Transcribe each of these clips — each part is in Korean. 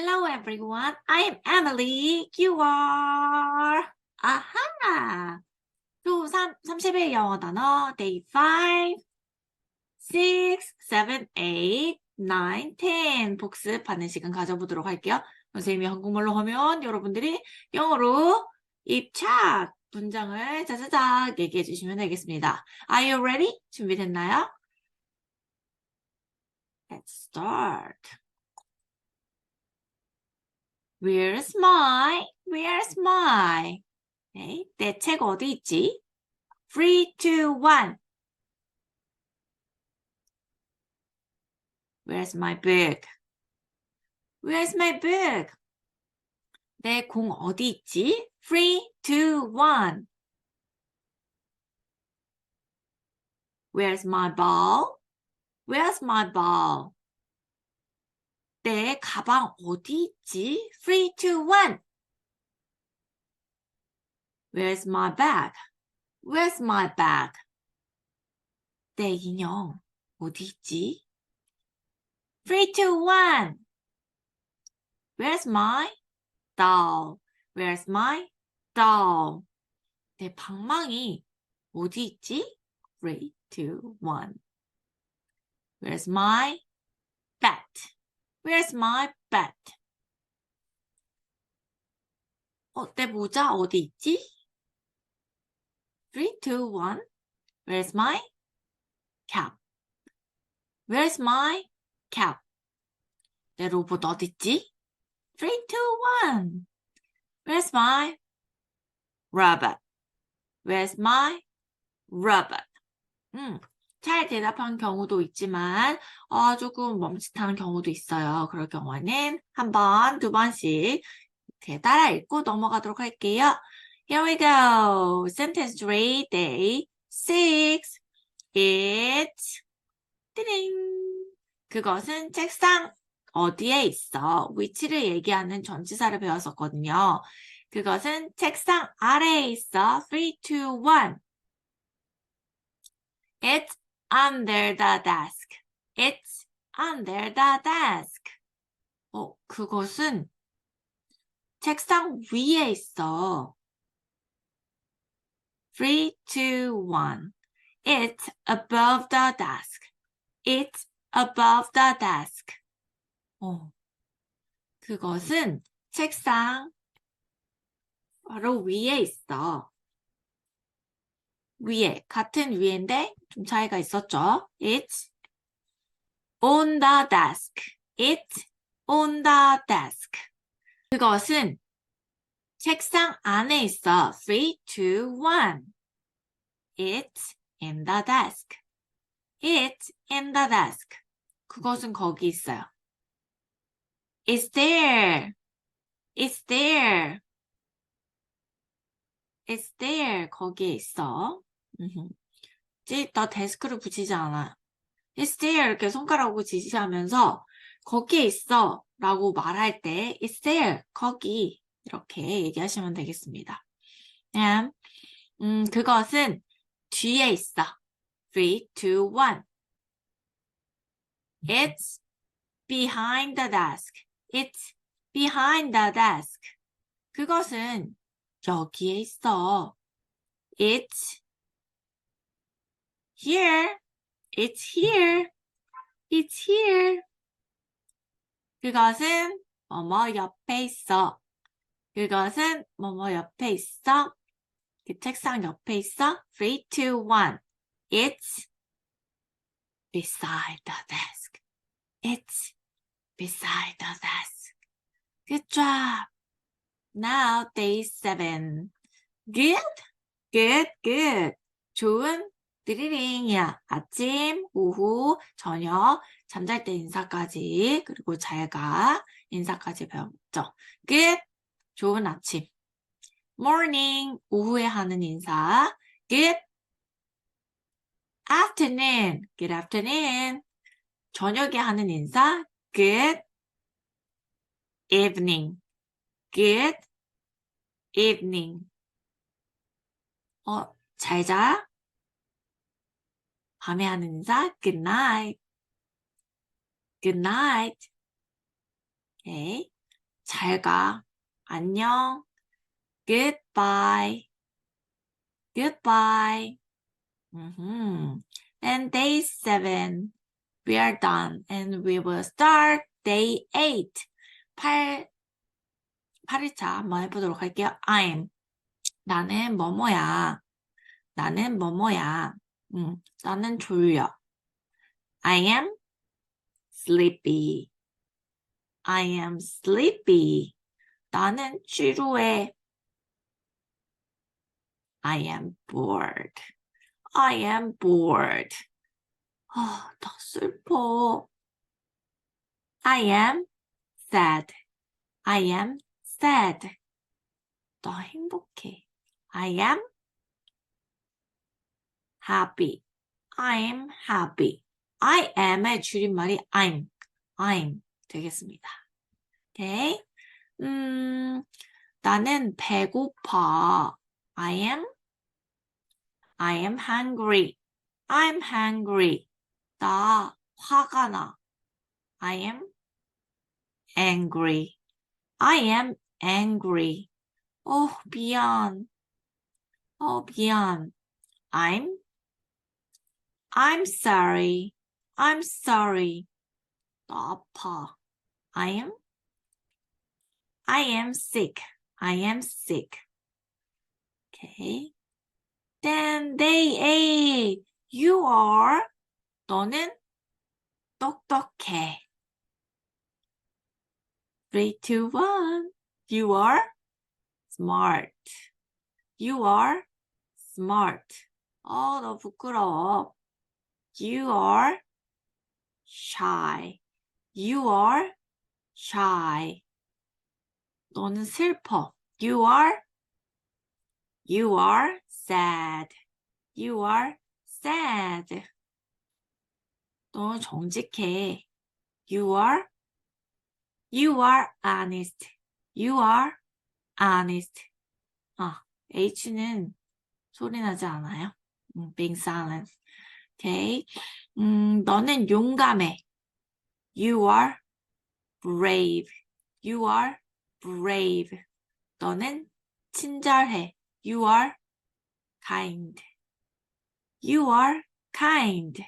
Hello everyone. I am Emily. You are. 아하. 또 3, 30일 영어 단어 day 5, 6, 7, 8, 9, 10 복습하는 시간 가져보도록 할게요. 선생님이 한국말로 하면 여러분들이 영어로 입착 문장을 자자작 얘기해 주시면 되겠습니다. Are you ready? 준비됐나요? Let's start. Where's my? Where's my? 네, 내 책 어디 있지? 3, 2, 1. Where's my book? Where's my book? 내 공 어디 있지? 3, 2, 1. Where's my ball? Where's my ball? 내 가방 어디 있지? 3, 2, 1. Where's my bag? Where's my bag? 내 인형 어디 있지? 3, 2, 1. Where's my doll? Where's my doll? 내 방망이 어디 있지? 3, 2, 1. Where's my bat? Where's my bat? 어, 내 모자 어디 있지? 3, 2, 1. Where's my cap? Where's my cap? 내 로봇 어디 있지? 3, 2, 1. Where's my robot? Where's my robot? 음, 잘 대답한 경우도 있지만 어, 조금 멈칫하는 경우도 있어요. 그럴 경우에는 한 번, 두 번씩 이렇게 따라 읽고 넘어가도록 할게요. Here we go. Sentence 3, day 6. It's 띠링. 그것은 책상 어디에 있어? 위치를 얘기하는 전치사를 배웠었거든요. 그것은 책상 아래에 있어. 3, 2, 1. It's under the desk. It's under the desk. 어, 그것은 책상 위에 있어. 3, 2, 1. It's above the desk. It's above the desk. 어, 그것은 책상 바로 위에 있어. 위에, 같은 위인데 좀 차이가 있었죠. It's on the desk. It's on the desk. 그것은 책상 안에 있어. 3, 2, 1. It's in the desk. It's in the desk. 그것은 거기 있어요. It's there. It's there. It's there. 거기에 있어. 찌다 데스크를 붙이지 않아요. It's there. 이렇게 손가락으로 지시하면서 거기에 있어. 라고 말할 때 It's there. 거기. 이렇게 얘기하시면 되겠습니다. 음, 음, 그것은 뒤에 있어. 3, 2, 1. It's behind the desk. It's behind the desk. 그것은 여기에 있어. It's here. It's here. It's here. 그것은 뭐뭐 옆에 있어. 그것은 뭐뭐 옆에 있어. 그 책상 옆에 있어. 3, 2, 1. It's beside the desk. It's beside the desk. Good job. Now day 7. Good? Good, good. 좋은 드리링이야. 아침, 오후, 저녁, 잠잘 때 인사까지, 그리고 잘가 인사까지 배웠죠. Good. 좋은 아침. Morning. 오후에 하는 인사. Good. Afternoon. Good afternoon. 저녁에 하는 인사. Good evening. Good evening. 어, 잘 자. 밤에 하는 인사. Good night. Good night. Okay. 잘 가. 안녕. Goodbye. Goodbye. Mhm. And day seven, we are done, and we will start day eight. 8, 8일차 한번 해보도록 할게요. I'm. 나는 뭐뭐야. 나는 뭐뭐야. 음, 나는 졸려. I am sleepy. I am sleepy. 나는 지루해. I am bored. I am bored. 아, 나 슬퍼. I am sad. I am sad. 나 행복해. I am happy. I'm happy. I am의 줄임말이 I'm. I'm 되겠습니다. 오케이. 음, 나는 배고파. I am I am hungry. I'm hungry. 나 화가 나. I am angry. I am angry. 어, 미안. 어, 미안. I'm I'm sorry. I'm sorry. 나 아파. I am I am sick. I am sick. Okay. Then day A. You are. 너는 똑똑해. Three, two, one. You are smart. You are smart. 어, 너 부끄러워. You are shy. You are shy. 너는 슬퍼. You are You are sad. You are sad. 너 정직해. You are You are honest. You are honest. 아, H는 소리 나지 않아요? 음, being silent. Okay. 음, 너는 용감해. You are brave. You are brave. 너는 친절해. You are kind. You are kind.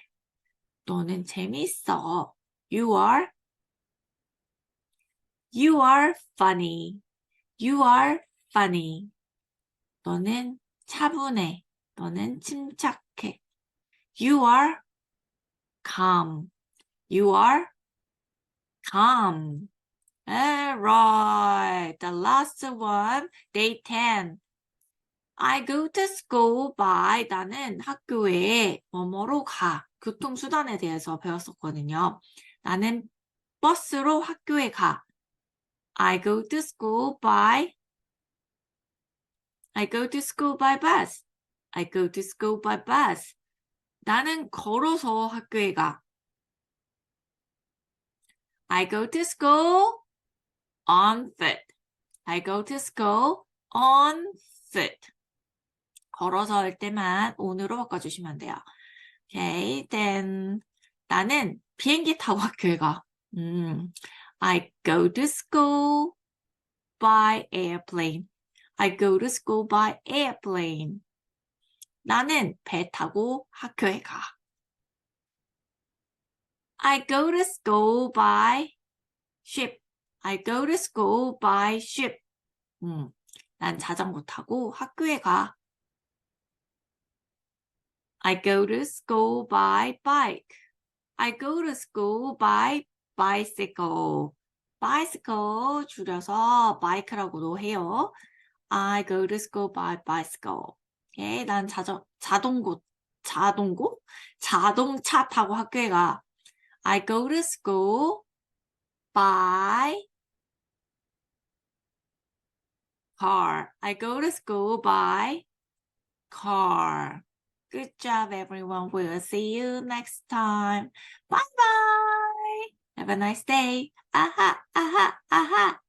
너는 재밌어. You are You are funny. You are funny. 너는 차분해. 너는 침착해. You are calm. You are calm. Alright. The last one. Day 10. I go to school by 나는 학교에 뭐뭐로 가. 교통수단에 대해서 배웠었거든요. 나는 버스로 학교에 가. I go to school by I go to school by bus. I go to school by bus. 나는 걸어서 학교에 가. I go to school on foot. I go to school on foot. 걸어서 할 때만 on으로 바꿔주시면 돼요. Okay, then 나는 비행기 타고 학교에 가. 음, I go to school by airplane. I go to school by airplane. 나는 배 타고 학교에 가. I go to school by ship. I go to school by ship. 음, 난 자전거 타고 학교에 가. I go to school by bike. I go to school by bicycle. bicycle 줄여서 bike라고도 해요. I go to school by bicycle. 오케이, 난 자전, 자동고, 자동고? 자동차 타고 학교에 가. I go to school by car. I go to school by car. Good job, everyone. We'll see you next time. Bye bye. Have a nice day. Aha, aha.